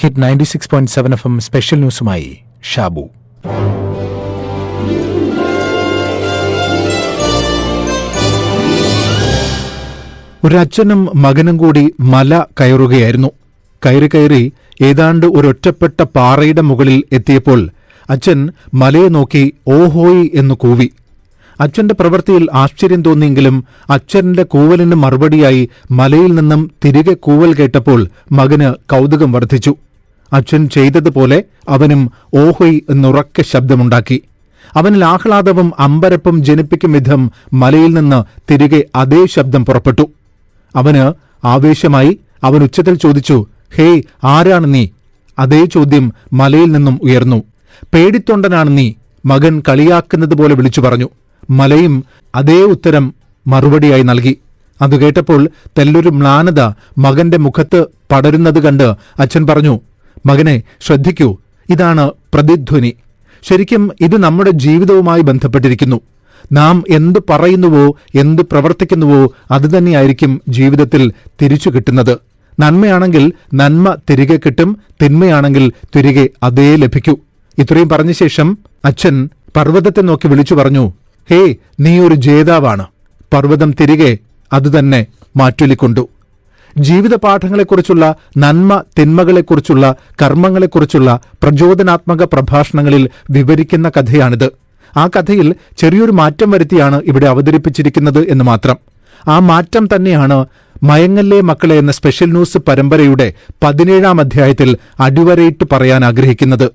Hit ninety six point seven F M special ന്യൂസുമായി Shabu. ഒരച്ഛനും മകനും കൂടി മല കയറുകയായിരുന്നു. കയറി കയറി ഏതാണ്ട് ഒരൊറ്റപ്പെട്ട പാറയുടെ മുകളിൽ എത്തിയപ്പോൾ അച്ഛൻ മലയെ നോക്കി ഓഹോയി എന്ന് കൂവി. അച്ഛന്റെ പ്രവൃത്തിയിൽ ആശ്ചര്യം തോന്നിയെങ്കിലും അച്ഛന്റെ കൂവലിന് മറുപടിയായി മലയിൽ നിന്നും തിരികെ കൂവൽ കേട്ടപ്പോൾ മകന് കൗതുകം വർദ്ധിച്ചു. അച്ഛൻ ചെയ്തതുപോലെ അവനും ഓഹൈ എന്നുറക്ക ശബ്ദമുണ്ടാക്കി. അവനിൽ ആഹ്ലാദവും അമ്പരപ്പും ജനിപ്പിക്കും വിധം മലയിൽ നിന്ന് തിരികെ അതേ ശബ്ദം പുറപ്പെട്ടു. അവന് ആവേശമായി അവൻ ഉച്ചത്തിൽ ചോദിച്ചു ഹേയ് ആരാണ് നീ? അതേ ചോദ്യം മലയിൽ നിന്നും ഉയർന്നു. പേടിത്തൊണ്ടനാണ് നീ മകൻ കളിയാക്കുന്നത് പോലെ വിളിച്ചു പറഞ്ഞു. മലയും അതേ ഉത്തരം മറുപടിയായി നൽകി. അത് കേട്ടപ്പോൾ തെല്ലൊരു മ്ലാനത മകന്റെ മുഖത്ത് പടരുന്നത് കണ്ട് അച്ഛൻ പറഞ്ഞു മകനെ ശ്രദ്ധിക്കൂ ഇതാണ് പ്രതിധ്വനി. ശരിക്കും ഇത് നമ്മുടെ ജീവിതവുമായി ബന്ധപ്പെട്ടിരിക്കുന്നു. നാം എന്ത് പറയുന്നുവോ എന്ത് പ്രവർത്തിക്കുന്നുവോ അതുതന്നെയായിരിക്കും ജീവിതത്തിൽ തിരിച്ചു കിട്ടുന്നത്. നന്മയാണെങ്കിൽ നന്മ തിരികെ കിട്ടും തിന്മയാണെങ്കിൽ തിരികെ അതേ ലഭിക്കൂ. ഇത്രയും പറഞ്ഞ ശേഷം അച്ഛൻ പർവതത്തെ നോക്കി വിളിച്ചു പറഞ്ഞു ഹേ നീ ഒരു ജേതാവാണ്. പർവതം തിരികെ അതുതന്നെ മാറ്റൊലിക്കൊണ്ടു. ജീവിത പാഠങ്ങളെക്കുറിച്ചുള്ള നന്മ തിന്മകളെക്കുറിച്ചുള്ള കർമ്മങ്ങളെക്കുറിച്ചുള്ള പ്രചോദനാത്മക പ്രഭാഷണങ്ങളിൽ വിവരിക്കുന്ന കഥയാണിത്. ആ കഥയിൽ ചെറിയൊരു മാറ്റം വരുത്തിയാണ് ഇവിടെ അവതരിപ്പിച്ചിരിക്കുന്നത് എന്ന് മാത്രം. ആ മാറ്റം തന്നെയാണ് മയങ്ങല്ലേ മക്കളെ എന്ന സ്പെഷ്യൽ ന്യൂസ് പരമ്പരയുടെ പതിനേഴാം അധ്യായത്തിൽ അടിവരയിട്ട് പറയാൻ ആഗ്രഹിക്കുന്നത്.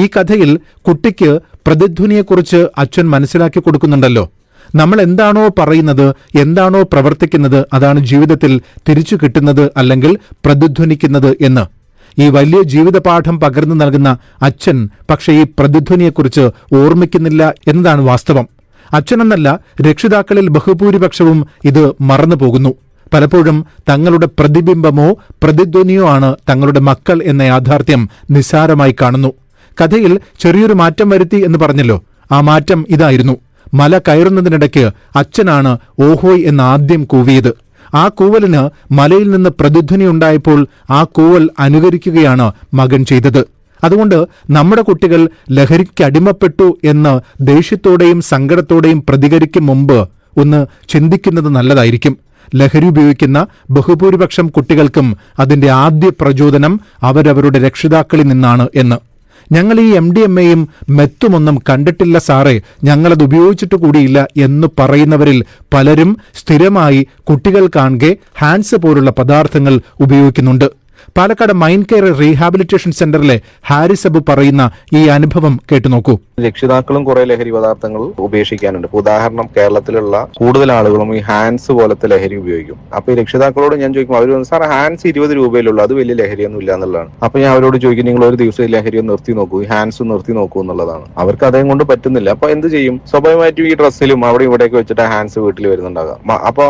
ഈ കഥയിൽ കുട്ടിക്ക് പ്രതിധ്വനിയെക്കുറിച്ച് അച്ഛൻ മനസ്സിലാക്കി കൊടുക്കുന്നുണ്ടല്ലോ. നമ്മൾ എന്താണോ പറയുന്നത് എന്താണോ പ്രവർത്തിക്കുന്നത് അതാണ് ജീവിതത്തിൽ തിരിച്ചു കിട്ടുന്നത് അല്ലെങ്കിൽ പ്രതിധ്വനിക്കുന്നത് എന്ന്. ഈ വലിയ ജീവിതപാഠം പകർന്നു നൽകുന്ന അച്ഛൻ പക്ഷേ ഈ പ്രതിധ്വനിയെക്കുറിച്ച് ഓർമ്മിക്കുന്നില്ല എന്നതാണ് വാസ്തവം. അച്ഛനെന്നല്ല രക്ഷിതാക്കളിൽ ബഹുഭൂരിപക്ഷവും ഇത് മറന്നു പോകുന്നു. പലപ്പോഴും തങ്ങളുടെ പ്രതിബിംബമോ പ്രതിധ്വനിയോ ആണ് തങ്ങളുടെ മക്കൾ എന്ന യാഥാർത്ഥ്യം നിസ്സാരമായി കാണുന്നു. കഥയിൽ ചെറിയൊരു മാറ്റം വരുത്തി എന്ന് പറഞ്ഞല്ലോ ആ മാറ്റം ഇതായിരുന്നു. മല കയറുന്നതിനിടയ്ക്ക് അച്ഛനാണ് ഓഹോയ് എന്ന് ആദ്യം കൂവിയത്. ആ കൂവലിന് മലയിൽ നിന്ന് പ്രതിധ്വനി ഉണ്ടായപ്പോൾ ആ കൂവൽ അനുകരിക്കുകയാണ് മകൻ ചെയ്തത്. അതുകൊണ്ട് നമ്മുടെ കുട്ടികൾ ലഹരിക്ക് അടിമപ്പെട്ടു എന്ന് ദേഷ്യത്തോടെയും സങ്കടത്തോടെയും പ്രതികരിക്കും മുമ്പ് ഒന്ന് ചിന്തിക്കുന്നത് നല്ലതായിരിക്കും. ലഹരി ഉപയോഗിക്കുന്ന ബഹുഭൂരിപക്ഷം കുട്ടികൾക്കും അതിന്റെ ആദ്യ പ്രചോദനം അവരവരുടെ രക്ഷിതാക്കളിൽ നിന്നാണ് എന്ന്. ഞങ്ങൾ ഈ എം ഡി എം എയും മെത്തുമൊന്നും കണ്ടിട്ടില്ല സാറേ. ഞങ്ങളത് ഉപയോഗിച്ചിട്ട് കൂടിയില്ല എന്ന് പറയുന്നവരിൽ പലരും സ്ഥിരമായി കുട്ടികൾ കാണുകെ ഹാൻസ് പോലുള്ള പദാർത്ഥങ്ങൾ ഉപയോഗിക്കുന്നുണ്ട്. പാലക്കാട് മൈൻഡ് കെയർ റീഹാബിലിറ്റേഷൻ സെന്ററിലെ ഹാരിസ് അബു പറയുന്ന ഈ അനുഭവം കേട്ടു നോക്കൂ രക്ഷിതാക്കളും കുറെ ലഹരി പദാർത്ഥങ്ങൾ ഉപേക്ഷിക്കാനുണ്ട്. ഉദാഹരണം കേരളത്തിലുള്ള കൂടുതൽ ആളുകളും ഈ ഹാൻഡ്സ് പോലത്തെ ലഹരി ഉപയോഗിക്കും. അപ്പൊ ഈ രക്ഷിതാക്കളോട് ഞാൻ ചോദിക്കും അവർ സാർ ഹാൻഡ്സ് ഇരുപത് രൂപയിലുള്ളൂ. അത് വലിയ ലഹരിയൊന്നും ഇല്ല എന്നുള്ളതാണ്. അപ്പൊ ഞാൻ അവരോട് ചോദിക്കും നിങ്ങൾ ഒരു ദിവസം ഈ ലഹരി നിർത്തി നോക്കൂ ഈ ഹാൻഡ്സ് നിർത്തി നോക്കൂ എന്നുള്ളതാണ്. അവർക്ക് അതേ കൊണ്ട് പറ്റുന്നില്ല. അപ്പൊ എന്ത് ചെയ്യും? സ്വാഭാവികമായിട്ടും ഈ ഡ്രസ്സിലും അവിടെ ഇവിടെയൊക്കെ വെച്ചിട്ട് ഹാൻഡ്സ് വീട്ടിൽ വരുന്നുണ്ടാകാം. അപ്പൊ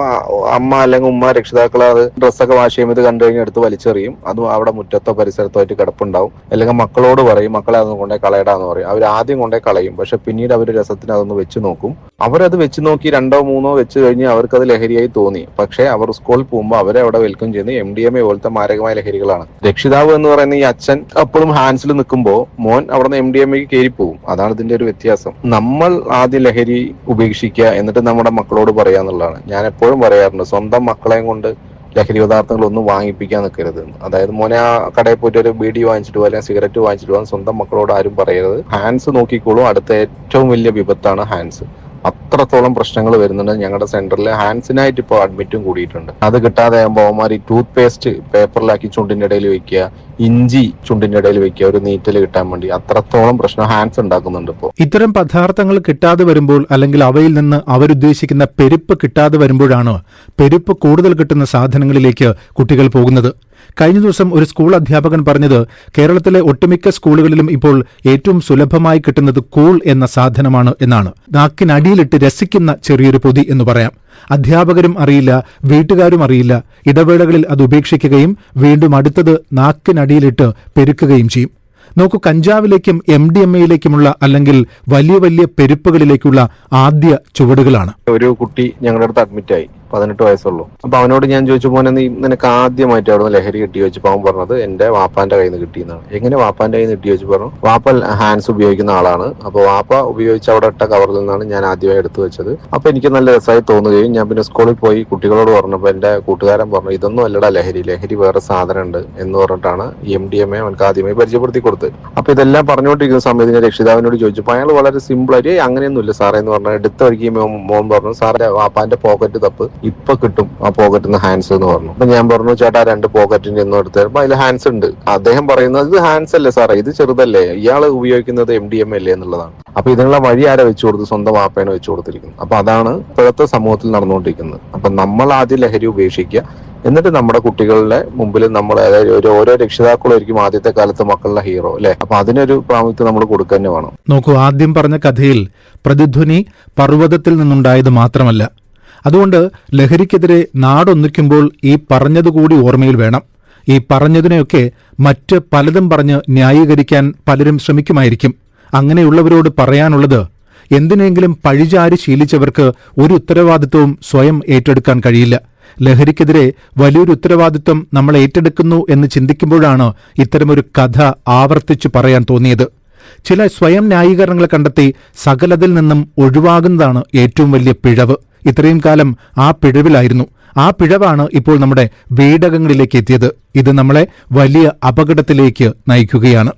അമ്മ അല്ലെങ്കിൽ ഉമ്മ രക്ഷിതാക്കൾ അത് ഡ്രസ്സൊക്കെ വാഷ് ചെയ്യുമ്പോൾ ഇത് എടുത്ത് വലിച്ചെറിയും. അതും അവിടെ മുറ്റത്തോ പരിസരത്തോ ആയിട്ട് കിടപ്പുണ്ടാവും. അല്ലെങ്കിൽ മക്കളോട് പറയും മക്കളെ അതൊന്ന് കൊണ്ടേ കളയടാന്ന് പറയും. അവർ ആദ്യം കൊണ്ടേ കളയും. പക്ഷെ പിന്നീട് അവർ രസത്തിന് അതൊന്ന് വെച്ച് നോക്കും. അവരത് വെച്ച് നോക്കി രണ്ടോ മൂന്നോ വെച്ച് കഴിഞ്ഞ് അവർക്കത് ലഹരിയായി തോന്നി. പക്ഷേ അവർ സ്കൂളിൽ പോകുമ്പോൾ അവരെ അവിടെ വെൽക്കം ചെയ്യുന്ന എം ഡി എം എ പോലത്തെ മാരകമായ ലഹരികളാണ്. രക്ഷിതാവ് എന്ന് പറയുന്ന ഈ അച്ഛൻ അപ്പോഴും ഹാൻഡ്സിൽ നിൽക്കുമ്പോൾ മോൻ അവിടെ നിന്ന് എം ഡി എം എക്ക് കയറി പോകും അതാണ് ഇതിന്റെ ഒരു വ്യത്യാസം. നമ്മൾ ആദ്യം ലഹരി ഉപേക്ഷിക്കുക എന്നിട്ട് നമ്മുടെ മക്കളോട് പറയാന്നുള്ളതാണ്. ഞാൻ എപ്പോഴും പറയാറുണ്ട് സ്വന്തം മക്കളെയും കൊണ്ട് ലഹരി പദാർത്ഥങ്ങൾ ഒന്നും വാങ്ങിപ്പിക്കാൻ നിൽക്കരുത് അതായത് മോനെ ആ കടയിൽ പോയിട്ട് ഒരു ബീഡി വാങ്ങിച്ചിട്ട് പോകാൻ സിഗരറ്റ് വാങ്ങിച്ചിട്ട് സ്വന്തം മക്കളോട് ആരും പറയരുത്. ഹാൻഡ്സ് നോക്കിക്കോളും. അടുത്ത ഏറ്റവും വലിയ വിപത്താണ് ഹാൻഡ്സ് അത്രത്തോളം പ്രശ്നങ്ങൾ വരുന്നുണ്ട്. ഞങ്ങളുടെ സെന്ററിൽ ഹാൻഡ്സിനായിട്ട് ഇപ്പോൾ അഡ്മിറ്റും കൂടിയിട്ടുണ്ട്. അത് കിട്ടാതെ ആകുമ്പോൾ അവന്മാർ ഈ ടൂത്ത് പേസ്റ്റ് പേപ്പറിലാക്കി ചുണ്ടിന്റെ ഇടയിൽ വെക്കുക ഇഞ്ചി ചുണ്ടിന്റെ ഇടയിൽ വെക്കുക ഒരു നീറ്റൽ കിട്ടാൻ വേണ്ടി അത്രത്തോളം പ്രശ്നം ഹാൻസ് ഉണ്ടാക്കുന്നുണ്ട് ഇപ്പോൾ ഇത്തരം പദാർത്ഥങ്ങൾ കിട്ടാതെ വരുമ്പോൾ അല്ലെങ്കിൽ അവയിൽ നിന്ന് അവരുദ്ദേശിക്കുന്ന പെരുപ്പ് കിട്ടാതെ വരുമ്പോഴാണ് പെരുപ്പ് കൂടുതൽ കിട്ടുന്ന സാധനങ്ങളിലേക്ക് കുട്ടികൾ പോകുന്നത്. കഴിഞ്ഞ ദിവസം ഒരു സ്കൂൾ അധ്യാപകൻ പറഞ്ഞത് കേരളത്തിലെ ഒട്ടുമിക്ക സ്കൂളുകളിലും ഇപ്പോൾ ഏറ്റവും സുലഭമായി കിട്ടുന്നത് കൂൾ എന്ന സാധനമാണ് എന്നാണ്. നാക്കിനടിയിലിട്ട് രസിക്കുന്ന ചെറിയൊരു പൊതി എന്ന് പറയാം. അധ്യാപകരും അറിയില്ല വീട്ടുകാരും അറിയില്ല. ഇടവേളകളിൽ അത് ഉപേക്ഷിക്കുകയും വീണ്ടും അടുത്തത് നാക്കിനടിയിലിട്ട് പെരുക്കുകയും ചെയ്യും. നോക്കൂ കഞ്ചാവിലേക്കും എം ഡി എം എയിലേക്കുമുള്ള അല്ലെങ്കിൽ വലിയ വലിയ പെരുപ്പുകളിലേക്കുള്ള ആദ്യ ചുവടുകളാണ്. ഒരു കുട്ടി ഞങ്ങളുടെ അടുത്ത് അഡ്മിറ്റ് ആയി. പതിനെട്ട് വയസ്സുള്ളൂ. അപ്പൊ അവനോട് ഞാൻ ചോദിച്ചു മോനെ നീ നിനക്ക് ആദ്യമായിട്ട് അവിടെ ലഹരി കിട്ടി വെച്ചപ്പോ അവൻ പറഞ്ഞത് എന്റെ വാപ്പാന്റെ കയ്യിൽ നിന്ന് കിട്ടിയെന്നാണ്. എങ്ങനെ വാപ്പാന്റെ കയ്യിൽ നിന്ന് കിട്ടി? വെച്ച് പറഞ്ഞു. വാപ്പ ഹാൻഡ്സ് ഉപയോഗിക്കുന്ന ആളാണ്. അപ്പൊ വാപ്പ ഉപയോഗിച്ച് അവിടെ ഇട്ട കവറിൽ നിന്നാണ് ഞാൻ ആദ്യമായി എടുത്തു വെച്ചത്. അപ്പൊ എനിക്ക് നല്ല രസമായി തോന്നുകയും ഞാൻ പിന്നെ സ്കൂളിൽ പോയി കുട്ടികളോട് പറഞ്ഞപ്പോൾ എന്റെ കൂട്ടുകാരൻ പറഞ്ഞു ഇതൊന്നും അല്ലടാ ലഹരി ലഹരി വേറെ സാധനം ഉണ്ട് എന്ന് പറഞ്ഞിട്ടാണ് എം ഡി എം എ അവൻക്ക് ആദ്യമായി പരിചയപ്പെടുത്തി കൊടുത്തത്. അപ്പൊ ഇതെല്ലാം പറഞ്ഞുകൊണ്ടിരിക്കുന്ന സമയത്ത് ഞാൻ രക്ഷിതാവിനോട് ചോദിച്ചപ്പോൾ അയാൾ വളരെ സിമ്പിൾ ആയിട്ട് "ഏയ് അങ്ങനെയൊന്നുമില്ല സാറേ എന്ന് പറഞ്ഞാൽ എടുത്ത വഴിക്ക് മോൻ പറഞ്ഞു സാറേ വാപ്പാന്റെ പോക്കറ്റ് തപ്പ് ഇപ്പൊ കിട്ടും ആ പോക്കറ്റിൽ നിന്ന് ഹാൻഡ്സ് എന്ന് പറഞ്ഞു. അപ്പൊ ഞാൻ പറഞ്ഞു ചേട്ടാ രണ്ട് പോക്കറ്റിന്റെ ഒന്നും തരുമ്പോ അതിൽ ഹാൻഡ്സ് ഉണ്ട്. അദ്ദേഹം പറയുന്നത് ഇത് ഹാൻഡ്സ് അല്ലേ സാറേ? ഇത് ചെറുതല്ലേ? ഇയാൾ ഉപയോഗിക്കുന്നത് എം ഡി എം അല്ലേ എന്നുള്ളതാണ്. അപ്പൊ ഇതിനുള്ള വഴി ആരെ വെച്ചു കൊടുത്തു സ്വന്തം വാപ്പേനെ വെച്ചു കൊടുത്തിരിക്കുന്നത്? അപ്പൊ അതാണ് ഇപ്പോഴത്തെ സമൂഹത്തിൽ നടന്നുകൊണ്ടിരിക്കുന്നത്. അപ്പൊ നമ്മൾ ആദ്യം ലഹരി ഉപേക്ഷിക്കുക. എന്നിട്ട് നമ്മുടെ കുട്ടികളുടെ മുമ്പിൽ നമ്മൾ അതായത് ഒരു ഓരോ രക്ഷിതാക്കളായിരിക്കും ആദ്യത്തെ കാലത്ത് മക്കളുടെ ഹീറോ അല്ലെ? അപ്പൊ അതിനൊരു പ്രാമുഖ്യം നമ്മൾ കൊടുക്കുക തന്നെ വേണം. നോക്കൂ ആദ്യം പറഞ്ഞ കഥയിൽ പ്രതിധ്വനി പർവതത്തിൽ നിന്നുണ്ടായത് മാത്രമല്ല. അതുകൊണ്ട് ലഹരിക്കെതിരെ നാടൊന്നിക്കുമ്പോൾ ഈ പറഞ്ഞതുകൂടി ഓർമ്മയിൽ വേണം. ഈ പറഞ്ഞതിനെയൊക്കെ മറ്റ് പലതും പറഞ്ഞ് ന്യായീകരിക്കാൻ പലരും ശ്രമിക്കുമായിരിക്കും. അങ്ങനെയുള്ളവരോട് പറയാനുള്ളത് എന്തിനെങ്കിലും പഴിചാരി ശീലിച്ചവർക്ക് ഒരു ഉത്തരവാദിത്വവും സ്വയം ഏറ്റെടുക്കാൻ കഴിയില്ല. ലഹരിക്കെതിരെ വലിയൊരു ഉത്തരവാദിത്വം നമ്മൾ ഏറ്റെടുക്കുന്നു എന്ന് ചിന്തിക്കുമ്പോഴാണ് ഇത്തരമൊരു കഥ ആവർത്തിച്ചു പറയാൻ തോന്നിയത്. ചില സ്വയം ന്യായീകരണങ്ങൾ കണ്ടെത്തി സകലതിൽ നിന്നും ഒഴിവാകുന്നതാണ് ഏറ്റവും വലിയ പിഴവ്. ഇത്രയും കാലം ആ പിഴവിലായിരുന്നു. ആ പിഴവാണ് ഇപ്പോൾ നമ്മുടെ വീടകങ്ങളിലേക്ക് എത്തിയത്. ഇത് നമ്മളെ വലിയ അപകടത്തിലേക്ക് നയിക്കുകയാണ്.